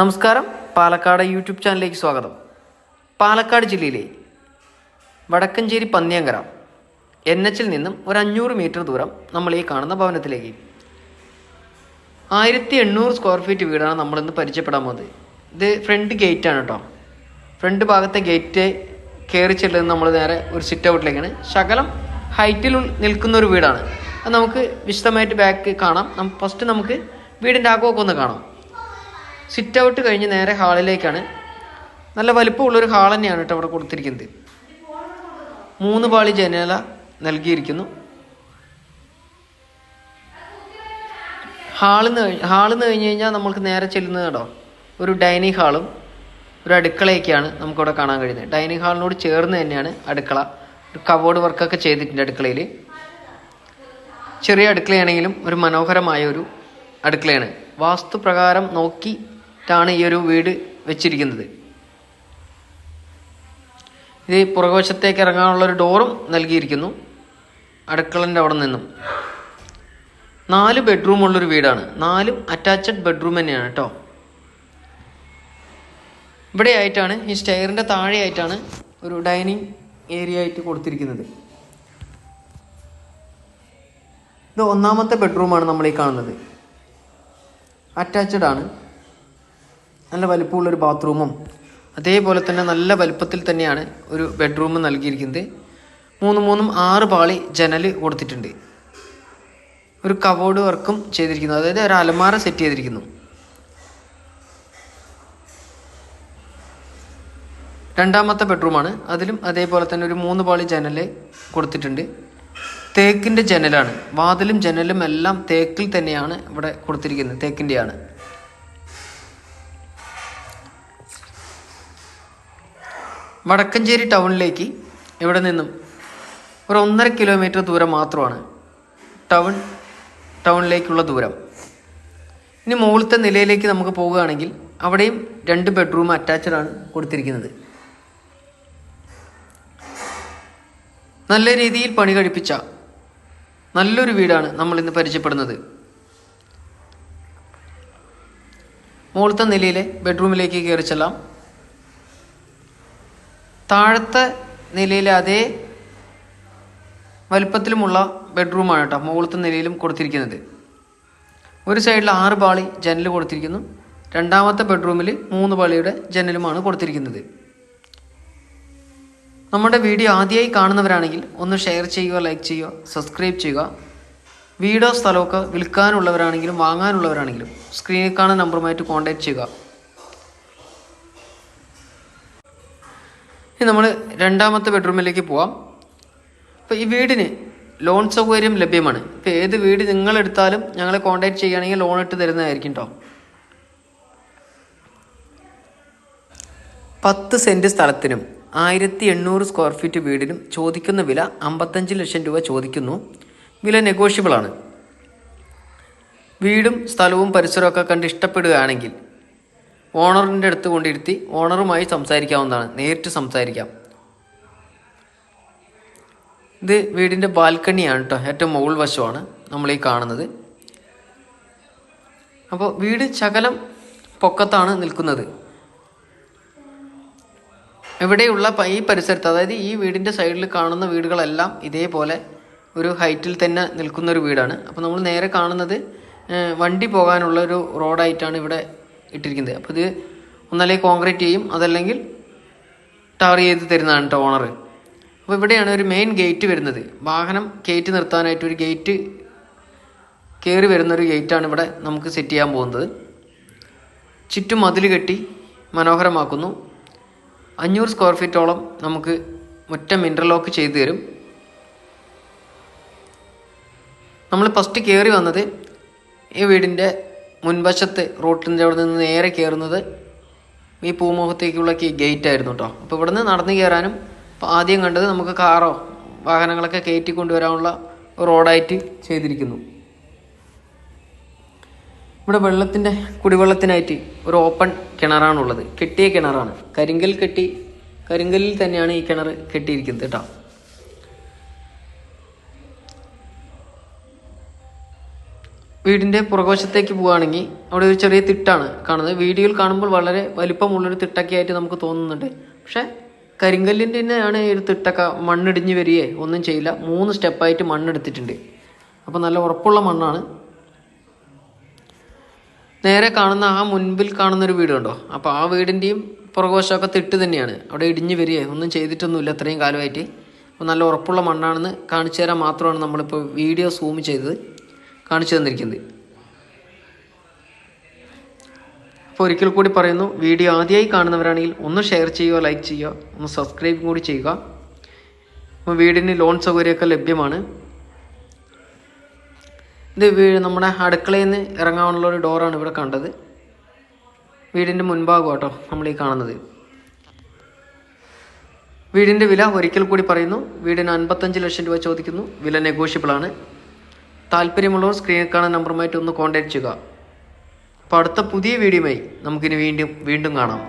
നമസ്കാരം. പാലക്കാട് യൂട്യൂബ് ചാനലിലേക്ക് സ്വാഗതം. പാലക്കാട് ജില്ലയിലെ വടക്കഞ്ചേരി പന്നിയങ്കര എൻ എച്ചിൽ നിന്നും ഒരു അഞ്ഞൂറ് മീറ്റർ ദൂരം നമ്മൾ ഈ കാണുന്ന ഭവനത്തിലേക്ക്. ആയിരത്തി എണ്ണൂറ് സ്ക്വയർ ഫീറ്റ് വീടാണ് നമ്മളിന്ന് പരിചയപ്പെടാൻ പോകുന്നത്. ഇത് ഫ്രണ്ട് ഗേറ്റ് ആണ് കേട്ടോ. ഫ്രണ്ട് ഭാഗത്തെ ഗേറ്റ് കയറി ചെല്ലുന്നത് നമ്മൾ നേരെ ഒരു സിറ്റ് ഔട്ടിലേക്കാണ് ശകലം ഹൈറ്റിൽ നിൽക്കുന്ന ഒരു വീടാണ്. അത് നമുക്ക് വിശദമായിട്ട് ബാക്ക് കാണാം. ഫസ്റ്റ് നമുക്ക് വീടിന്റെ ആക്കമൊക്കെ ഒന്ന് കാണാം. സിറ്റ് ഔട്ട് കഴിഞ്ഞ് നേരെ ഹാളിലേക്കാണ് നല്ല വലിപ്പമുള്ളൊരു ഹാൾ തന്നെയാണ് കേട്ടോ അവിടെ കൊടുത്തിരിക്കുന്നത്. മൂന്ന് പാളി ജനല നൽകിയിരിക്കുന്നു. ഹാളിൽ നിന്ന് ഹാളിൽ നിന്ന് കഴിഞ്ഞ് കഴിഞ്ഞാൽ നമ്മൾക്ക് നേരെ ചെല്ലുന്നത് കേട്ടോ ഒരു ഡൈനിങ് ഹാളും ഒരു അടുക്കളയൊക്കെയാണ് നമുക്കിവിടെ കാണാൻ കഴിയുന്നത്. ഡൈനിങ് ഹാളിനോട് ചേർന്ന് തന്നെയാണ് അടുക്കള. ഒരു കബോർഡ് വർക്കൊക്കെ ചെയ്തിട്ടുണ്ട് അടുക്കളയിൽ ചെറിയ അടുക്കളയാണെങ്കിലും ഒരു മനോഹരമായ ഒരു അടുക്കളയാണ്. വാസ്തുപ്രകാരം നോക്കിയിട്ടാണ് ഈ ഒരു വീട് വെച്ചിരിക്കുന്നത്. ഇത് പുറകുവശത്തേക്ക് ഇറങ്ങാനുള്ള ഒരു ഡോറും നൽകിയിരിക്കുന്നു. അടുക്കളന്റെ അവിടെ നിന്നും. നാല് ബെഡ്റൂം ഉള്ളൊരു വീടാണ്. നാലും അറ്റാച്ച്ഡ് ബെഡ്റൂം തന്നെയാണ് കേട്ടോ. ഇവിടെ ആയിട്ടാണ് ഈ സ്റ്റെയറിന്റെ താഴെയായിട്ടാണ് ഒരു ഡൈനിങ് ഏരിയ ആയിട്ട് കൊടുത്തിരിക്കുന്നത്. ഇത് ഒന്നാമത്തെ ബെഡ്റൂമാണ് നമ്മൾ ഈ കാണുന്നത്. അറ്റാച്ച്ഡ് ആണ്. നല്ല വലിപ്പമുള്ളൊരു ബാത്റൂമും അതേപോലെ തന്നെ നല്ല വലിപ്പത്തിൽ തന്നെയാണ് ഒരു ബെഡ്റൂം നൽകിയിരിക്കുന്നത്. മൂന്ന് മൂന്നും ആറ് പാളി ജനൽ കൊടുത്തിട്ടുണ്ട്. ഒരു കബോർഡ് വർക്കും ചെയ്തിരിക്കുന്നു. അതായത് ഒരു അലമാര സെറ്റ് ചെയ്തിരിക്കുന്നു. രണ്ടാമത്തെ ബെഡ്റൂമാണ്. അതിലും അതേപോലെ തന്നെ ഒരു മൂന്ന് പാളി ജനൽ കൊടുത്തിട്ടുണ്ട്. തേക്കിന്റെ ജനലാണ്. വാതിലും ജനലും എല്ലാം തേക്കിൽ തന്നെയാണ് ഇവിടെ കൊടുത്തിരിക്കുന്നത്. തേക്കിന്റെയാണ് വടക്കഞ്ചേരി ടൗണിലേക്ക് ഇവിടെ നിന്നും ഒരു ഒന്നര കിലോമീറ്റർ ദൂരം മാത്രമാണ്. ടൗൺ ടൗണിലേക്കുള്ള ദൂരം. ഇനി മുകളിലത്തെ നിലയിലേക്ക് നമുക്ക് പോവുകയാണെങ്കിൽ അവിടെയും രണ്ട് ബെഡ്റൂം അറ്റാച്ച്ഡ് ആണ് കൊടുത്തിരിക്കുന്നത്. നല്ല രീതിയിൽ പണി കഴിപ്പിച്ച നല്ലൊരു വീടാണ് നമ്മൾ ഇന്ന് പരിചയപ്പെടുന്നത്. മുകളിലത്തെ നിലയിലെ ബെഡ്റൂമിലേക്ക് കയറി ചെല്ലാം. താഴത്തെ നിലയിലെ അതേ വലിപ്പത്തിലുമുള്ള ബെഡ്റൂമാണ് കേട്ടോ മുകളിലത്തെ നിലയിലും കൊടുത്തിരിക്കുന്നത്. ഒരു സൈഡിൽ ആറ് പാളി ജനൽ കൊടുത്തിരിക്കുന്നു. രണ്ടാമത്തെ ബെഡ്റൂമിൽ മൂന്ന് പാളിയുടെ ജനലുമാണ് കൊടുത്തിരിക്കുന്നത്. നമ്മുടെ വീഡിയോ ആദ്യമായി കാണുന്നവരാണെങ്കിൽ ഒന്ന് ഷെയർ ചെയ്യുക ലൈക്ക് ചെയ്യുക സബ്സ്ക്രൈബ് ചെയ്യുക. വീടോ സ്ഥലമൊക്കെ വിൽക്കാനുള്ളവരാണെങ്കിലും വാങ്ങാനുള്ളവരാണെങ്കിലും സ്ക്രീനിൽ കാണുന്ന നമ്പറുമായിട്ട് കോൺടാക്ട് ചെയ്യുക. ഇനി നമ്മൾ രണ്ടാമത്തെ ബെഡ്റൂമിലേക്ക് പോവാം. അപ്പോൾ ഈ വീടിന് ലോൺ സൗകര്യം ലഭ്യമാണ്. ഇപ്പോൾ ഏത് വീട് നിങ്ങൾ എടുത്താലും ഞങ്ങളെ കോൺടാക്ട് ചെയ്യുകയാണെങ്കിൽ ലോൺ ഇട്ട് തരുന്നതായിരിക്കും കേട്ടോ പത്ത് സെന്റ് സ്ഥലത്തിനും ആയിരത്തി എണ്ണൂറ് സ്ക്വയർ ഫീറ്റ് വീടിനും ചോദിക്കുന്ന വില അമ്പത്തഞ്ച് ലക്ഷം രൂപ ചോദിക്കുന്നു. വില നെഗോഷ്യബിളാണ് വീടും സ്ഥലവും പരിസരമൊക്കെ കണ്ട് ഇഷ്ടപ്പെടുകയാണെങ്കിൽ ഓണറിന്റെ അടുത്ത് കൊണ്ടിരുത്തി ഓണറുമായി സംസാരിക്കാവുന്നതാണ്. നേരിട്ട് സംസാരിക്കാം. ഇത് വീടിന്റെ ബാൽക്കണിയാണ് കേട്ടോ ഏറ്റവും മുകൾ വശമാണ് നമ്മൾ ഈ കാണുന്നത്. അപ്പോൾ വീട് ശകലം പൊക്കത്താണ് നിൽക്കുന്നത്. ഇവിടെയുള്ള ഈ പരിസരത്ത് അതായത് ഈ വീടിന്റെ സൈഡിൽ കാണുന്ന വീടുകളെല്ലാം ഇതേപോലെ ഒരു ഹൈറ്റിൽ തന്നെ നിൽക്കുന്ന ഒരു വീടാണ്. അപ്പോൾ നമ്മൾ നേരെ കാണുന്നത് വണ്ടി പോകാനുള്ള ഒരു റോഡായിട്ടാണ് ഇവിടെ ഇട്ടിരിക്കുന്നത്. അപ്പോൾ ഇത് ഒന്നല്ലേ കോൺക്രീറ്റ് ചെയ്യും അതല്ലെങ്കിൽ ടവർ ചെയ്ത് തരുന്നതാണ് കേട്ടോ ഓണർ അപ്പോൾ ഇവിടെയാണ് ഒരു മെയിൻ ഗേറ്റ് വരുന്നത്. വാഹനം കയറ്റി നിർത്താനായിട്ട് ഒരു ഗേറ്റ് കയറി വരുന്നൊരു ഗേറ്റാണ് ഇവിടെ നമുക്ക് സെറ്റ് ചെയ്യാൻ പോകുന്നത്. ചുറ്റും മതിൽ കെട്ടി മനോഹരമാക്കുന്നു. അഞ്ഞൂറ് സ്ക്വയർ ഫീറ്റോളം നമുക്ക് മുറ്റം ഇന്റർലോക്ക് ചെയ്തു തരും. നമ്മൾ ഫസ്റ്റ് കയറി വന്നത് ഈ വീടിന്റെ മുൻവശത്ത് റോട്ടിന്റെ അവിടെ നിന്ന് നേരെ കയറുന്നത് ഈ പൂമുഖത്തേക്കുള്ള ഗേറ്റ് ആയിരുന്നു കേട്ടോ അപ്പോൾ ഇവിടുന്ന് നടന്നു കയറാനും ആദ്യം കണ്ടത് നമുക്ക് കാറോ വാഹനങ്ങളൊക്കെ കയറ്റി കൊണ്ടുവരാനുള്ള റോഡായിട്ട് ചെയ്തിരിക്കുന്നു. ഇവിടെ വെള്ളത്തിന്റെ കുടിവെള്ളത്തിനായിട്ട് ഒരു ഓപ്പൺ കിണറാണുള്ളത്. കെട്ടിയ കിണറാണ്. കരിങ്കൽ കെട്ടി കരിങ്കലിൽ തന്നെയാണ് ഈ കിണർ കെട്ടിയിരിക്കുന്നത് കേട്ടോ വീടിന്റെ പുറകുവശത്തേക്ക് പോവുകയാണെങ്കിൽ അവിടെ ഒരു ചെറിയ തിട്ടാണ് കാണുന്നത്. വീഡിയോയിൽ കാണുമ്പോൾ വളരെ വലിപ്പമുള്ളൊരു തിട്ടൊക്കെ ആയിട്ട് നമുക്ക് തോന്നുന്നുണ്ട്. പക്ഷേ കരിങ്കല്ലിന്റെ തന്നെയാണ് ഈ ഒരു തിട്ടൊക്കെ മണ്ണിടിഞ്ഞ് വരികയെ ഒന്നും ചെയ്യില്ല. മൂന്ന് സ്റ്റെപ്പായിട്ട് മണ്ണെടുത്തിട്ടുണ്ട്. അപ്പോൾ നല്ല ഉറപ്പുള്ള മണ്ണാണ്. നേരെ കാണുന്ന ആ മുൻപിൽ കാണുന്ന ഒരു വീട് കണ്ടോ? അപ്പോൾ ആ വീടിന്റെയും പുറകുവശമൊക്കെ തിട്ട് തന്നെയാണ്. അവിടെ ഇടിഞ്ഞ് വരികയെ. ഒന്നും ചെയ്തിട്ടൊന്നുമില്ല അത്രയും കാലമായിട്ട്. അപ്പോൾ നല്ല ഉറപ്പുള്ള മണ്ണാണെന്ന് കാണിച്ചു തരാൻ മാത്രമാണ് നമ്മളിപ്പോൾ വീഡിയോ സൂം ചെയ്തത്. കാണിച്ചു തന്നിരിക്കുന്നത്. അപ്പോൾ ഒരിക്കൽ കൂടി പറയുന്നു വീഡിയോ ആദ്യമായി കാണുന്നവരാണെങ്കിൽ ഒന്ന് ഷെയർ ചെയ്യുക ലൈക്ക് ചെയ്യുക ഒന്ന് സബ്സ്ക്രൈബ് കൂടി ചെയ്യുക. അപ്പോൾ വീടിന് ലോൺ സൗകര്യമൊക്കെ ലഭ്യമാണ്. ഇത് വീട് നമ്മുടെ അടുക്കളയിൽ നിന്ന് ഇറങ്ങാനുള്ള ഒരു ഡോറാണ് ഇവിടെ കണ്ടത്. വീടിന്റെ മുൻഭാഗം കേട്ടോ നമ്മൾ ഈ കാണുന്നത്. വീടിന്റെ വില ഒരിക്കൽ കൂടി പറയുന്നു വീടിന് അൻപത്തഞ്ച് ലക്ഷം രൂപ ചോദിക്കുന്നു വില നെഗോഷ്യബിൾ ആണ്. താല്പര്യമുള്ളവർ സ്ക്രീനിൽ കാണുന്ന നമ്പറുമായിട്ട് ഒന്ന് കോൺടാക്ട് ചെയ്യുക. അപ്പോൾ അടുത്ത പുതിയ വീഡിയോയുമായി നമുക്കിനി വീണ്ടും വീണ്ടും കാണാം.